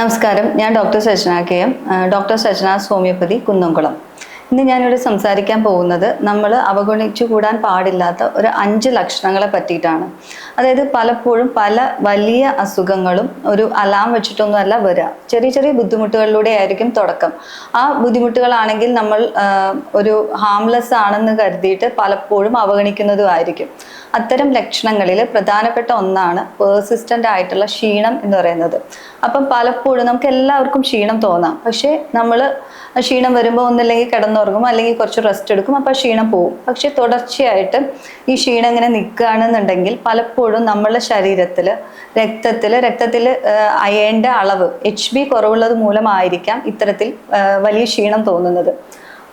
നമസ്കാരം. ഞാൻ doctor Sajana K M. Doctor Sajana's homeopathy Kunnamkulam. ഇന്ന് ഞാനിവിടെ സംസാരിക്കാൻ പോകുന്നത് നമ്മൾ അവഗണിച്ചു കൂടാൻ പാടില്ലാത്ത ഒരു അഞ്ച് ലക്ഷണങ്ങളെ പറ്റിയിട്ടാണ്. അതായത് പലപ്പോഴും പല വലിയ അസുഖങ്ങളും ഒരു അലാം വെച്ചിട്ടൊന്നുമല്ല വരിക ചെറിയ ചെറിയ ബുദ്ധിമുട്ടുകളിലൂടെ ആയിരിക്കും തുടക്കം. ആ ബുദ്ധിമുട്ടുകളാണെങ്കിൽ നമ്മൾ ഒരു ഹാംലെസ് ആണെന്ന് കരുതിയിട്ട് പലപ്പോഴും അവഗണിക്കുന്നതുമായിരിക്കും അത്തരം ലക്ഷണങ്ങളിൽ പ്രധാനപ്പെട്ട ഒന്നാണ് പേഴ്സിസ്റ്റന്റ് ആയിട്ടുള്ള ക്ഷീണം എന്ന് പറയുന്നത്. അപ്പം പലപ്പോഴും നമുക്ക് എല്ലാവർക്കും ക്ഷീണം തോന്നാം. പക്ഷേ നമ്മൾ ക്ഷീണം വരുമ്പോൾ ഒന്നില്ലെങ്കിൽ കിടന്നുറങ്ങും അല്ലെങ്കിൽ കുറച്ച് റെസ്റ്റ് എടുക്കും അപ്പോൾ ക്ഷീണം പോവും. പക്ഷേ തുടർച്ചയായിട്ട് ഈ ക്ഷീണം ഇങ്ങനെ നിൽക്കുകയാണെന്നുണ്ടെങ്കിൽ പലപ്പോഴും നമ്മളുടെ ശരീരത്തിൽ രക്തത്തിൽ രക്തത്തിൽ അയേണ്ട അളവ് എച്ച് ബി കുറവുള്ളത് മൂലമായിരിക്കാം ഇത്തരത്തിൽ വലിയ ക്ഷീണം തോന്നുന്നത്.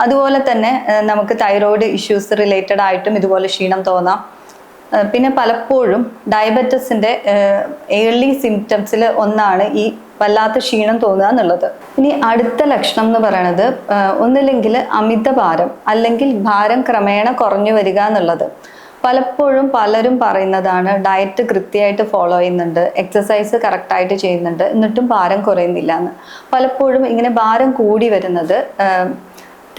അതുപോലെ തന്നെ നമുക്ക് തൈറോയിഡ് ഇഷ്യൂസ് റിലേറ്റഡ് ആയിട്ടും ഇതുപോലെ ക്ഷീണം തോന്നാം. പിന്നെ പലപ്പോഴും ഡയബറ്റസിന്റെ ഏർലി സിംറ്റംസിൽ ഒന്നാണ് ഈ വല്ലാത്ത ക്ഷീണം തോന്നുക എന്നുള്ളത്. ഇനി അടുത്ത ലക്ഷണം എന്ന് പറയുന്നത് ഒന്നില്ലെങ്കിൽ അമിത ഭാരം അല്ലെങ്കിൽ ഭാരം ക്രമേണ കുറഞ്ഞു വരിക എന്നുള്ളത്. പലപ്പോഴും പലരും പറയുന്നതാണ് ഡയറ്റ് കൃത്യമായിട്ട് ഫോളോ ചെയ്യുന്നുണ്ട് എക്സസൈസ് കറക്റ്റായിട്ട് ചെയ്യുന്നുണ്ട് എന്നിട്ടും ഭാരം കുറയുന്നില്ല എന്ന്. പലപ്പോഴും ഇങ്ങനെ ഭാരം കൂടി വരുന്നത്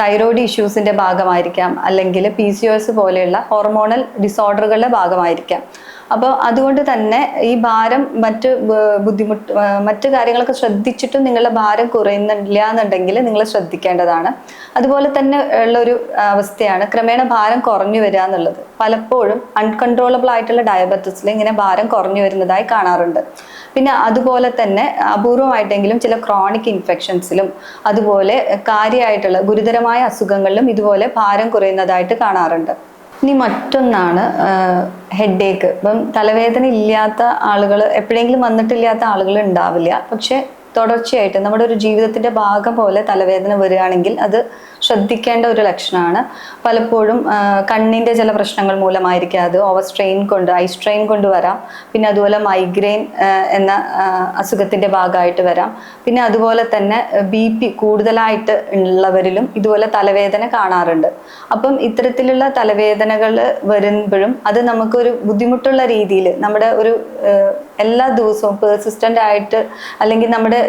തൈറോയ്ഡ് ഇഷ്യൂസിന്റെ ഭാഗമായിരിക്കാം അല്ലെങ്കിൽ പി സി ഒ എസ് പോലെയുള്ള ഹോർമോണൽ ഡിസോർഡറുകളുടെ ഭാഗമായിരിക്കാം. അപ്പോൾ അതുകൊണ്ട് തന്നെ ഈ ഭാരം മറ്റ് ബുദ്ധിമുട്ട് മറ്റു കാര്യങ്ങളൊക്കെ ശ്രദ്ധിച്ചിട്ടും നിങ്ങളുടെ ഭാരം കുറയുന്നില്ല എന്നുണ്ടെങ്കിൽ നിങ്ങൾ ശ്രദ്ധിക്കേണ്ടതാണ്. അതുപോലെ തന്നെ ഉള്ള ഒരു അവസ്ഥയാണ് ക്രമേണ ഭാരം കുറഞ്ഞു വരിക എന്നുള്ളത്. പലപ്പോഴും അൺകൺട്രോളബിൾ ആയിട്ടുള്ള ഡയബറ്റിസിൽ ഇങ്ങനെ ഭാരം കുറഞ്ഞു വരുന്നതായി കാണാറുണ്ട്. പിന്നെ അതുപോലെ തന്നെ അപൂർവമായിട്ടെങ്കിലും ചില ക്രോണിക് ഇൻഫെക്ഷൻസിലും അതുപോലെ കാര്യമായിട്ടുള്ള ഗുരുതരമായ അസുഖങ്ങളിലും ഇതുപോലെ ഭാരം കുറയുന്നതായിട്ട് കാണാറുണ്ട്. ഇനി മറ്റൊന്നാണ് ഹെഡ് ഏക്ക് ഇപ്പം തലവേദന ഇല്ലാത്ത ആളുകൾ എപ്പോഴെങ്കിലും വന്നിട്ടില്ലാത്ത ആളുകൾ ഉണ്ടാവില്ല. പക്ഷെ തുടർച്ചയായിട്ട് നമ്മുടെ ഒരു ജീവിതത്തിന്റെ ഭാഗം പോലെ തലവേദന വരികയാണെങ്കിൽ അത് ശ്രദ്ധിക്കേണ്ട ഒരു ലക്ഷണമാണ്. പലപ്പോഴും കണ്ണിന്റെ ചില പ്രശ്നങ്ങൾ മൂലമായിരിക്കാം അത്. ഓവർ സ്ട്രെയിൻ കൊണ്ട് ഐ സ്ട്രെയിൻ കൊണ്ട് വരാം. പിന്നെ അതുപോലെ മൈഗ്രെയിൻ എന്ന അസുഖത്തിന്റെ ഭാഗമായിട്ട് വരാം. പിന്നെ അതുപോലെ തന്നെ ബി പി കൂടുതലായിട്ട് ഉള്ളവരിലും ഇതുപോലെ തലവേദന കാണാറുണ്ട്. അപ്പം ഇത്തരത്തിലുള്ള തലവേദനകൾ വരുമ്പോഴും അത് നമുക്കൊരു ബുദ്ധിമുട്ടുള്ള രീതിയിൽ നമ്മുടെ ഒരു എല്ലാ ദിവസവും പേഴ്സിസ്റ്റന്റ് ആയിട്ട് അല്ലെങ്കിൽ നമ്മുടെ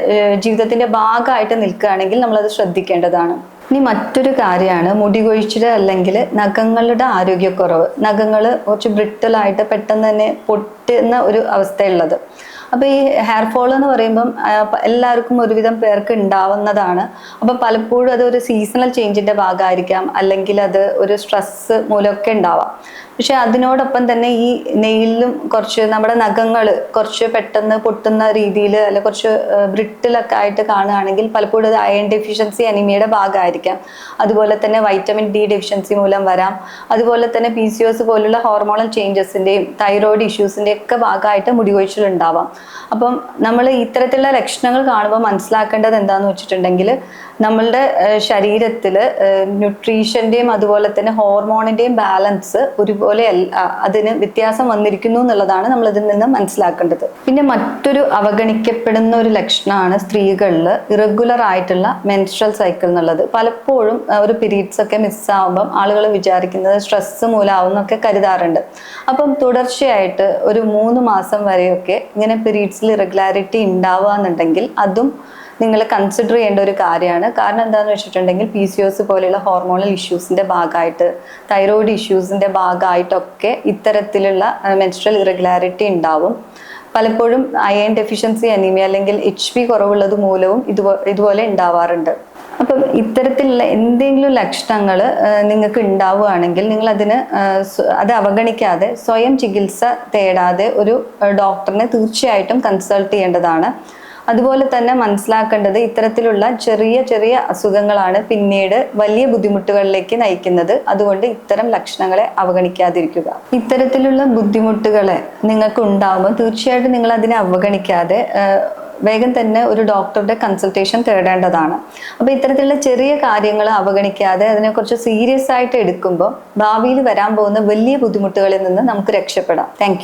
ജീവിതത്തിന്റെ ഭാഗമായിട്ട് നിൽക്കുകയാണെങ്കിൽ നമ്മളത് ശ്രദ്ധിക്കേണ്ടതാണ്. ഇനി മറ്റൊരു കാര്യമാണ് മുടി കൊഴിച്ചിൽ അല്ലെങ്കിൽ നഖങ്ങളുടെ ആരോഗ്യക്കുറവ്. നഖങ്ങൾ കുറച്ച് ബ്രിട്ടലായിട്ട് പെട്ടെന്ന് തന്നെ പൊട്ടുന്ന ഒരു അവസ്ഥയുള്ളത്. അപ്പോൾ ഈ ഹെയർ ഫോൾ എന്ന് പറയുമ്പം എല്ലാവർക്കും ഒരുവിധം പേർക്ക് ഉണ്ടാവുന്നതാണ് അപ്പം പലപ്പോഴും അത് ഒരു സീസണൽ ചേഞ്ചിന്റെ ഭാഗമായിരിക്കാം അല്ലെങ്കിൽ അത് ഒരു സ്ട്രെസ് മൂലമൊക്കെ ഉണ്ടാവാം പക്ഷെ അതിനോടൊപ്പം തന്നെ ഈ നെയിലും കുറച്ച് നമ്മുടെ നഖങ്ങൾ കുറച്ച് പെട്ടെന്ന് പൊട്ടുന്ന രീതിയിൽ അല്ലെ കുറച്ച് ബ്രിട്ടിലൊക്കെ ആയിട്ട് കാണുകയാണെങ്കിൽ പലപ്പോഴും അത് അയൺ ഡെഫിഷ്യൻസി അനിമിയുടെ ഭാഗമായിരിക്കാം അതുപോലെ തന്നെ വൈറ്റമിൻ ഡി ഡെഫിഷ്യൻസി മൂലം വരാം. അതുപോലെ തന്നെ പി സി ഒസ് പോലുള്ള ഹോർമോണൽ ചേഞ്ചസിന്റെയും തൈറോയ്ഡ് ഇഷ്യൂസിന്റെയും ഒക്കെ ഭാഗമായിട്ട് മുടികൊഴിച്ചിലുണ്ടാവാം അപ്പം നമ്മൾ ഇത്തരത്തിലുള്ള ലക്ഷണങ്ങൾ കാണുമ്പോൾ മനസ്സിലാക്കേണ്ടത് എന്താന്ന് വെച്ചിട്ടുണ്ടെങ്കിൽ നമ്മളുടെ ശരീരത്തിൽ ന്യൂട്രീഷന്റെയും അതുപോലെ തന്നെ ഹോർമോണിന്റെയും ബാലൻസ് ഒരുപോലെ അതിന് വ്യത്യാസം വന്നിരിക്കുന്നു എന്നുള്ളതാണ് നമ്മൾ ഇതിൽ നിന്ന് മനസ്സിലാക്കേണ്ടത്. പിന്നെ മറ്റൊരു അവഗണിക്കപ്പെടുന്ന ഒരു ലക്ഷണമാണ് സ്ത്രീകളിൽ ഇറഗുലർ ആയിട്ടുള്ള മെൻസ്ട്രൽ സൈക്കിൾ എന്നുള്ളത്. പലപ്പോഴും ഒരു പീരീഡ്സ് ഒക്കെ മിസ്സാവുമ്പം ആളുകൾ വിചാരിക്കുന്നത് സ്ട്രെസ് മൂലമാവുന്നൊക്കെ കരുതാറുണ്ട്. അപ്പം തുടർച്ചയായിട്ട് ഒരു മൂന്ന് മാസം വരെയൊക്കെ ഇങ്ങനെ പീരീഡ്സിൽ ഇറഗുലാരിറ്റി ഉണ്ടാവുക എന്നുണ്ടെങ്കിൽ അതും നിങ്ങൾ കൺസിഡർ ചെയ്യേണ്ട ഒരു കാര്യമാണ്. കാരണം എന്താണെന്ന് വെച്ചിട്ടുണ്ടെങ്കിൽ പി സി ഒസ് പോലെയുള്ള ഹോർമോണൽ ഇഷ്യൂസിന്റെ ഭാഗമായിട്ട് തൈറോയിഡ് ഇഷ്യൂസിന്റെ ഭാഗമായിട്ടൊക്കെ ഇത്തരത്തിലുള്ള മെൻസ്ട്രൽ ഇറഗുലാരിറ്റി ഉണ്ടാവും. പലപ്പോഴും അയൺ ഡെഫിഷ്യൻസി അനീമിയ അല്ലെങ്കിൽ എച്ച് പി കുറവുള്ളത് മൂലവും ഇതുപോ ഇതുപോലെ ഉണ്ടാവാറുണ്ട്. അപ്പം ഇത്തരത്തിലുള്ള എന്തെങ്കിലും ലക്ഷണങ്ങൾ നിങ്ങൾക്ക് ഉണ്ടാവുകയാണെങ്കിൽ നിങ്ങൾ അതിന് അത് അവഗണിക്കാതെ സ്വയം ചികിത്സ തേടാതെ ഒരു ഡോക്ടറിനെ തീർച്ചയായിട്ടും കൺസൾട്ട് ചെയ്യേണ്ടതാണ്. അതുപോലെ തന്നെ മനസ്സിലാക്കേണ്ടത് ഇത്തരത്തിലുള്ള ചെറിയ ചെറിയ അസുഖങ്ങളാണ് പിന്നീട് വലിയ ബുദ്ധിമുട്ടുകളിലേക്ക് നയിക്കുന്നത്. അതുകൊണ്ട് ഇത്തരം ലക്ഷണങ്ങളെ അവഗണിക്കാതിരിക്കുക. ഇത്തരത്തിലുള്ള ബുദ്ധിമുട്ടുകളെ നിങ്ങൾക്ക് ഉണ്ടാവുമ്പോൾ തീർച്ചയായിട്ടും നിങ്ങൾ അതിനെ അവഗണിക്കാതെ വേഗം തന്നെ ഒരു ഡോക്ടറുടെ കൺസൾട്ടേഷൻ തേടേണ്ടതാണ്. അപ്പോൾ ഇത്തരത്തിലുള്ള ചെറിയ കാര്യങ്ങൾ അവഗണിക്കാതെ അതിനെക്കുറിച്ച് സീരിയസ് ആയിട്ട് എടുക്കുമ്പോൾ ഭാവിയിൽ വരാൻ പോകുന്ന വലിയ ബുദ്ധിമുട്ടുകളിൽ നിന്ന് നമുക്ക് രക്ഷപ്പെടാം. താങ്ക്